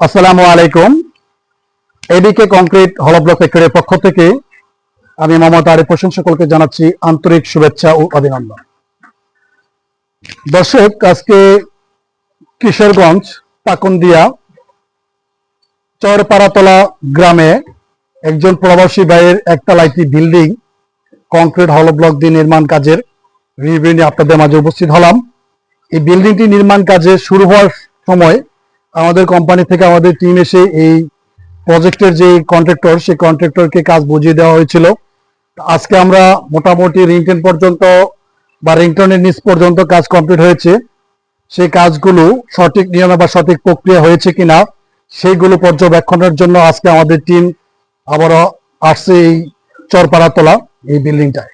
আসসালামু আলাইকুম। এডিকে concrete hollow block ফ্যাক্টরির পক্ষ থেকে আমি মোহাম্মদ আরিফ হোসেন সকলকে জানাচ্ছি আন্তরিক শুভেচ্ছা ও অভিনন্দন। দর্শক, আজকে কিশোরগঞ্জ, পাকুন্দিয়া, চরপাড়াতলা গ্রামে একজন প্রবাসী ভাইয়ের একটি বিল্ডিং কংক্রিট হল ব্লক দিয়ে নির্মাণ কাজের রিভিউ নিয়ে আপনাদের মাঝে উপস্থিত হলাম। এই বিল্ডিংটি নির্মাণ কাজে শুরু হওয়ার সময় আমাদের কোম্পানি থেকে আমাদের টিম এসে এই প্রজেক্টের যে কন্ট্রাক্টর সেই কন্ট্রাক্টরকে কাজ বুঝিয়ে দেওয়া হয়েছিল। আজকে আমরা মোটামুটি রিংটেন পর্যন্ত বা রিংটনের নিচ পর্যন্ত কাজ কমপ্লিট হয়েছে। সেই কাজগুলো সঠিক নিয়মে বা সঠিক প্রক্রিয়া হয়েছে কিনা, সেইগুলো পর্যবেক্ষণের জন্য আজকে আমাদের টিম আবারও আসছে এই চরপাড়াতলা এই বিল্ডিংটায়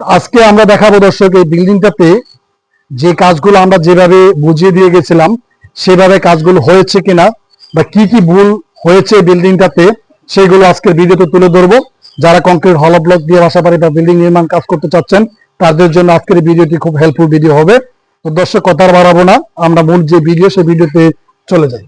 আজকে আমরা দেখাবো দর্শক, এই বিল্ডিংটাতে যে কাজগুলো আমরা যেভাবে বুঝিয়ে দিয়ে গেছিলাম সেভাবে কাজগুলো হয়েছে কিনা বা কি কি ভুল হয়েছে বিল্ডিংটাতে, সেগুলো আজকের ভিডিওতে তুলে ধরবো। যারা কংক্রিট হল ব্লক দিয়ে বাসা বাড়ি বা বিল্ডিং নির্মাণ কাজ করতে চাচ্ছেন, তাদের জন্য আজকের ভিডিওটি খুব হেল্পফুল ভিডিও হবে। তো দর্শক, কথা বাড়াবো না। আমরা মূল যে ভিডিও সেই ভিডিওতে চলে যাই।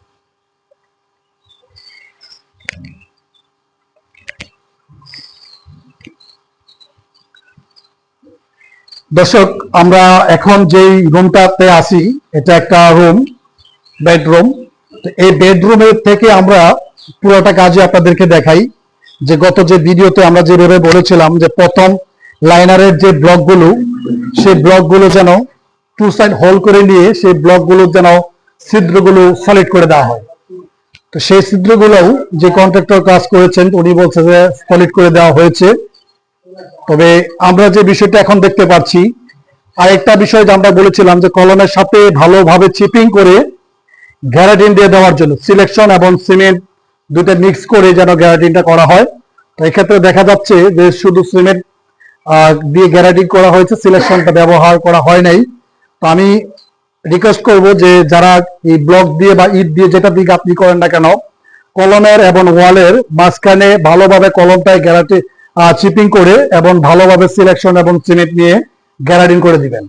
দর্শক, আমরা এখন যেই রুমটাতে আসি এটা একটা রুম বেডরুম। এই বেডরুমের থেকে আমরা পুরোটা কাজে আপনাদেরকে দেখাই। যে গত যে ভিডিওতে আমরা যেভাবে বলেছিলাম যে প্রথম লাইনারের যে ব্লকগুলো, সেই ব্লকগুলো যেন টু সাইড হোল করে নিয়ে সেই ব্লকগুলো যেন ছিদ্রগুলো সলিড করে দেওয়া হয়। তো সেই ছিদ্রগুলোও যে কন্ট্রাক্টর কাজ করেছেন, উনি বলছে যে সলিড করে দেওয়া হয়েছে। তবে আমরা যে বিষয়টা এখন দেখতে পাচ্ছি, আরেকটা বিষয় আমরা বলেছিলাম যে কলমের সাথে ভালোভাবে চিপিং করে গ্যারাটিন দিয়ে দেওয়ার জন্য, সিলেকশন এবং সিমেন্ট দুটো মিক্স করে যেন গ্যারাটিনটা করা হয়। তো এক্ষেত্রে দেখা যাচ্ছে যে শুধু সিমেন্ট দিয়ে গ্যারাটিন করা হয়েছে, সিলেকশনটা ব্যবহার করা হয় নাই। তো আমি রিকোয়েস্ট করব যে যারা এই ব্লক দিয়ে বা ইট দিয়ে যেটা দিক আপনি করেন না কেন, কলমের এবং ওয়ালের মাঝখানে ভালোভাবে কলমটায় গ্যারাটি চিপিং করে এবং ভালোভাবে সিলেকশন এবং সিমেন্ট নিয়ে গ্যারাডিন করে দিবেন।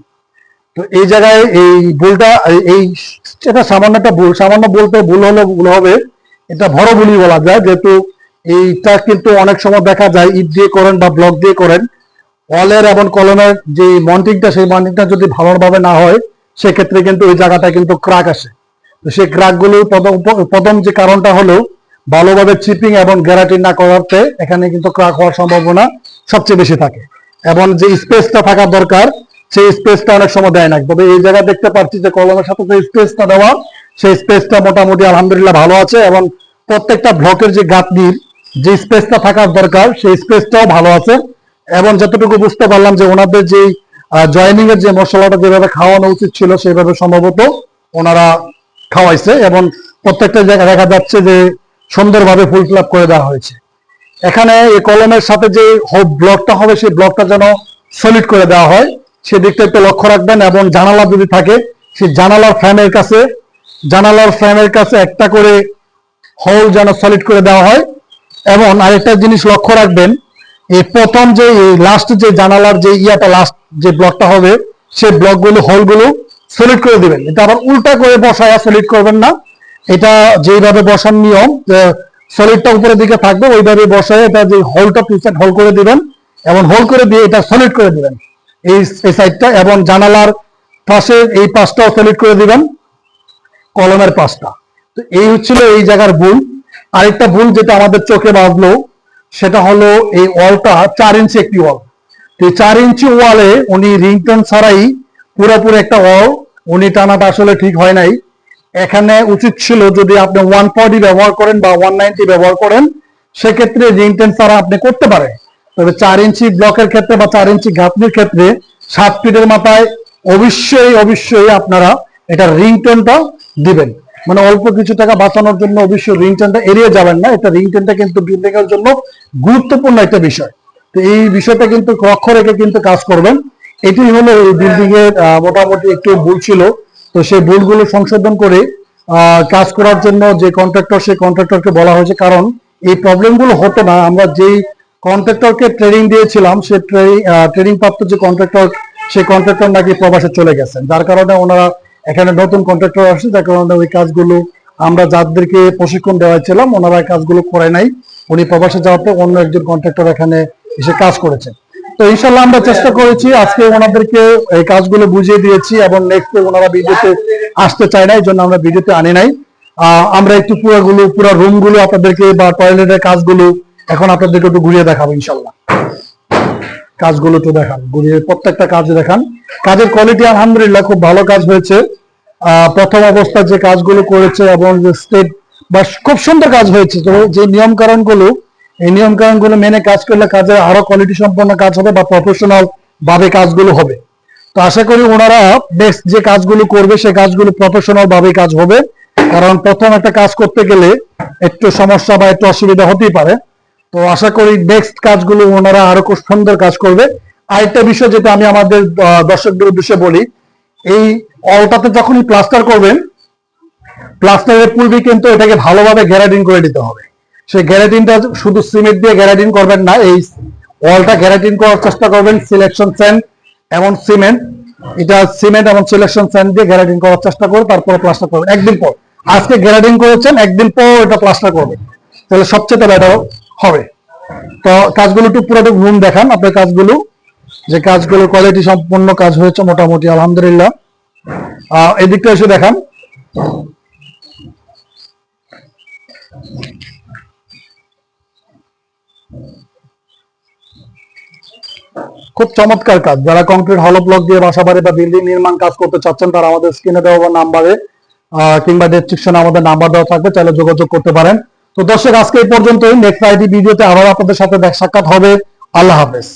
তো এই জায়গায় এই ভুলটা, এই- এটা সামান্য একটা ভুল, সামান্য বলতে ভুল হলে, ভুল হবে। এটা বড় ভুলই বলা যায়, যেহেতু এইটা কিন্তু অনেক সময় দেখা যায়, ইট দিয়ে করেন বা ব্লক দিয়ে করেন। ওয়ালের এবং কলমের যে মন্টিংটা সেই মন্টিংটা যদি ভালোভাবে না হয়, সেক্ষেত্রে কিন্তু ওই জায়গাটা কিন্তু ক্রাক আসে। তো সেই ক্রাকগুলো প্রথম প্রথম যে কারণটা হলো, ভালোভাবে চিপিং এবং গ্যারাটিন না করাতে এখানে কিন্তু ক্রাক হওয়ার সম্ভাবনা সবচেয়ে বেশি থাকে। এবং যে স্পেসটা থাকা দরকার সেই স্পেসটা অনেক সময় দেয় না। তবে এই জায়গায় দেখতে পাচ্ছি যে কলমের সাথে যে স্পেসটা দেওয়া, সেই স্পেসটা মোটামুটি আলহামদুলিল্লাহ ভালো আছে এবং প্রত্যেকটা ব্লকের যে গাঁথনির যে স্পেসটা থাকার দরকার, সেই স্পেসটাও ভালো আছে এবং যতটুকু বুঝতে পারলাম যে ওনাদের যে জয়নিং এর যে মশলাটা যেভাবে খাওয়ানো উচিত ছিল সেভাবে সম্ভবত ওনারা খাওয়াইছে এবং প্রত্যেকটা জায়গায় দেখা যাচ্ছে যে সুন্দরভাবে ফুল ফিল করে দেওয়া হয়েছে। এখানে এই কলমের সাথে যে ব্লকটা হবে, সেই ব্লকটা যেন সলিড করে দেওয়া হয়। সেদিকটা একটু লক্ষ্য রাখবেন এবং জানালা যদি থাকে, সেই জানালার ফ্রেমের কাছে, জানালার ফ্রেমের কাছে একটা করে হল যেন সলিড করে দেওয়া হয়। এবং আরেকটা জিনিস লক্ষ্য রাখবেন, এই প্রথম যে লাস্ট যে জানালার যে ইয়াটা লাস্ট যে ব্লকটা হবে, সেই ব্লকগুলো হোলগুলো সলিড করে দিবেন। এটা আবার উল্টা করে বসায়া সলিড করবেন না। এটা যেইভাবে বসার নিয়ম সলিডটা উপরের দিকে থাকবে, ওইভাবে বসায় এটা যে হোলটা সাইড হোল করে দিবেন। এবং হোল করে দিয়ে এটা সলিড করে দিবেন। এই এই সাইডটা এবং জানালার পাশে এই পাশটাও সলিড করে দিবেন। কলমের পাশটা। তো এই হচ্ছিল এই জায়গার ভুল। আরেকটা ভুল যেটা আমাদের চোখে বাঁধলো, সেটা হলো এই ওয়ালটা চার ইঞ্চি একটি ওয়াল। তো চার ইঞ্চি ওয়ালে উনি রিংটন ছাড়াই পুরোপুরি একটা ওয়াল, উনি টানাটা আসলে ঠিক হয় নাই। এখানে উচিত ছিল যদি আপনি ওয়ান ফর্টি ব্যবহার করেন বা ওয়ান নাইনটি ব্যবহার করেন, সেক্ষেত্রে রিংটেন ছাড়া আপনি করতে পারেন। তবে চার ইঞ্চি ব্লকের ক্ষেত্রে বা চার ইঞ্চি ঘাপনির ক্ষেত্রে সাত ফিটের মাথায় অবশ্যই অবশ্যই আপনারা এটা রিংটোনটা দিবেন। মানে অল্প কিছু টাকা বাঁচানোর জন্য অবশ্যই রিংটোনটা এড়িয়ে যাবেন না। এটা রিংটোনটা কিন্তু বিল্ডিং এর জন্য গুরুত্বপূর্ণ একটা বিষয়। তো এই বিষয়টা কিন্তু লক্ষ্য রেখে কিন্তু কাজ করবেন। এটি হলো এই বিল্ডিং এর মোটামুটি একটু ভুল ছিল। তো সেই ভুলগুলো সংশোধন করে কাজ করার জন্য যে কন্ট্রাক্টর সেই কন্ট্রাক্টরকে বলা হয়েছে। কারণ এই প্রবলেমগুলো হতো না। আমরা যেই কন্ট্রাক্টরকে ট্রেনিং দিয়েছিলাম, সে ট্রেনিং প্রাপ্ত যে কন্ট্রাক্টর সেই কন্ট্রাক্টর নাকি প্রবাসে চলে গেছেন। যার কারণে ওনারা এখানে নতুন কন্ট্রাক্টর আসছে, যার কারণে ওই কাজগুলো আমরা যাদেরকে প্রশিক্ষণ দেওয়াছিলাম ওনারা কাজগুলো করে নাই। উনি প্রবাসে যাওয়াতে অন্য একজন কন্ট্রাক্টর এখানে এসে কাজ করেছেন। তো ইনশাল্লাহ আমরা চেষ্টা করেছি, আজকে ওনাদেরকে এই কাজগুলো বুঝিয়ে দিয়েছি এবং নেক্সট ওনারা ভিডিওতে আসতে চায় না এই জন্য আমরা ভিডিওতে আনি নাই। আমরা একটু পুরোগুলো, পুরো রুমগুলো আপনাদেরকে বা টয়লেটের কাজগুলো এখন আপনাদেরকে একটু ঘুরিয়ে দেখাবো ইনশাল্লাহ। কাজগুলো একটু দেখান ঘুরিয়ে প্রত্যেকটা কাজ দেখান। কাজের কোয়ালিটি আলহামদুলিল্লাহ খুব ভালো কাজ হয়েছে। প্রথম অবস্থায় যে কাজগুলো করেছে এবং যে স্টেট বা খুব সুন্দর কাজ হয়েছে। তো যে নিয়ম কারণগুলো এই নিয়ম কারণগুলো মেনে কাজ করলে কাজের আরও কোয়ালিটি সম্পন্ন কাজ হবে বা প্রফেশনাল ভাবে কাজগুলো হবে। তো আশা করি ওনারা নেক্সট যে কাজগুলো করবে, সে কাজগুলো প্রফেশনাল ভাবে কাজ হবে। কারণ প্রথম একটা কাজ করতে গেলে একটু সমস্যা বা একটু অসুবিধা হতেই পারে। তো আশা করি নেক্সট কাজগুলো ওনারা আরও খুব সুন্দর কাজ করবে। আরেকটা বিষয় যেটা আমি আমাদের দর্শকদের উদ্দেশ্যে বলি, এই অলটাতে যখনই প্লাস্টার করবেন প্লাস্টারের পূর্বে কিন্তু এটাকে ভালোভাবে গ্যারাডিন করে দিতে হবে। সেই গ্যারাডিনটা শুধু সিমেন্ট দিয়ে গ্যারাডিন করবেন না, এই অলটা গ্যারাডিন করার চেষ্টা করবেন সিলেকশন স্যান্ড এবং সিমেন্ট। এটা সিমেন্ট এবং সিলেকশন স্যান্ড দিয়ে গ্যারাডিন করার চেষ্টা করে, তারপরে প্লাস্টার করবেন। একদিন পর। আজকে গ্যারাডিন করেছেন, একদিন পর এটা প্লাস্টার করবেন। তাহলে সবচেয়ে বেটার হবে। তো কাজগুলো একটু পুরোটা রুম দেখান, আপনার কাজগুলো। যে কাজগুলো কোয়ালিটি সম্পূর্ণ কাজ হয়েছে মোটামুটি, আলহামদুলিল্লাহ। এদিকটা এসে দেখান। খুব চমৎকার কাজ। যারা কংক্রিট হল ব্লক দিয়ে বাসা বাড়ি বা বিল্ডিং নির্মাণ কাজ করতে চাচ্ছেন, তারা আমাদের স্ক্রিনে দেওয়া নাম্বারে কিংবা ডেসক্রিপশনে আমাদের নাম্বার দেওয়া থাকবে, চাইলে যোগাযোগ করতে পারেন। তো দর্শক, আজকে এই পর্যন্তই। নেক্সট আইডি ভিডিওতে আবার আপনাদের সাথে সাক্ষাৎ হবে। আল্লাহ হাফেজ।